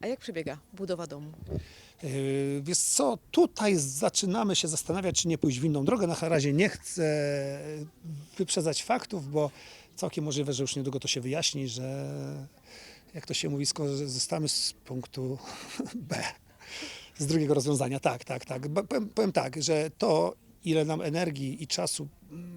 A jak przebiega budowa domu? Yy, Wiesz co, tutaj zaczynamy się zastanawiać, czy nie pójść w inną drogę. Na razie nie chcę wyprzedzać faktów, bo całkiem możliwe, że już niedługo to się wyjaśni, że jak to się mówi, skorzystamy z punktu B, z drugiego rozwiązania. Tak, tak, tak. Powiem, powiem tak, że to, ile nam energii i czasu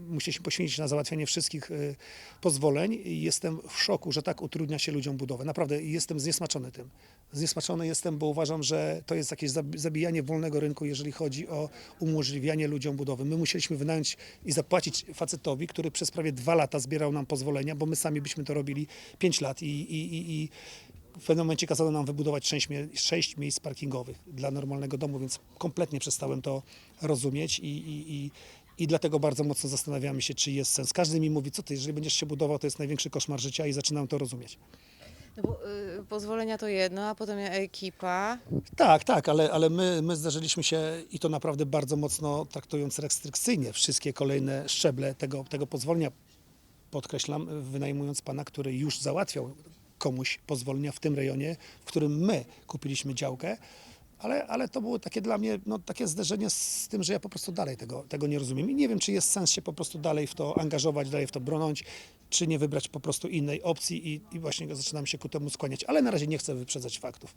musieliśmy poświęcić na załatwianie wszystkich y, pozwoleń, jestem w szoku, że tak utrudnia się ludziom budowę. Naprawdę jestem zniesmaczony tym. Zniesmaczony jestem, bo uważam, że to jest jakieś zab- zabijanie wolnego rynku, jeżeli chodzi o umożliwianie ludziom budowy. My musieliśmy wynająć i zapłacić facetowi, który przez prawie dwa lata zbierał nam pozwolenia, bo my sami byśmy to robili pięć lat i, i, i, i w pewnym momencie kazano nam wybudować sześć miejsc parkingowych dla normalnego domu, więc kompletnie przestałem to rozumieć i, i, i, i dlatego bardzo mocno zastanawiamy się, czy jest sens. Każdy mi mówi, co ty, jeżeli będziesz się budował, to jest największy koszmar życia i zaczynam to rozumieć. No bo y, pozwolenia to jedno, a potem ekipa. Tak, tak, ale, ale my, my zdarzyliśmy się i to naprawdę bardzo mocno traktując restrykcyjnie wszystkie kolejne szczeble tego, tego pozwolenia. Podkreślam, wynajmując pana, który już załatwiał komuś pozwolenia w tym rejonie, w którym my kupiliśmy działkę. Ale, ale to było takie dla mnie no, takie zderzenie z tym, że ja po prostu dalej tego, tego nie rozumiem. I nie wiem, czy jest sens się po prostu dalej w to angażować, dalej w to bronić, czy nie wybrać po prostu innej opcji i, i właśnie zaczynam się ku temu skłaniać. Ale na razie nie chcę wyprzedzać faktów.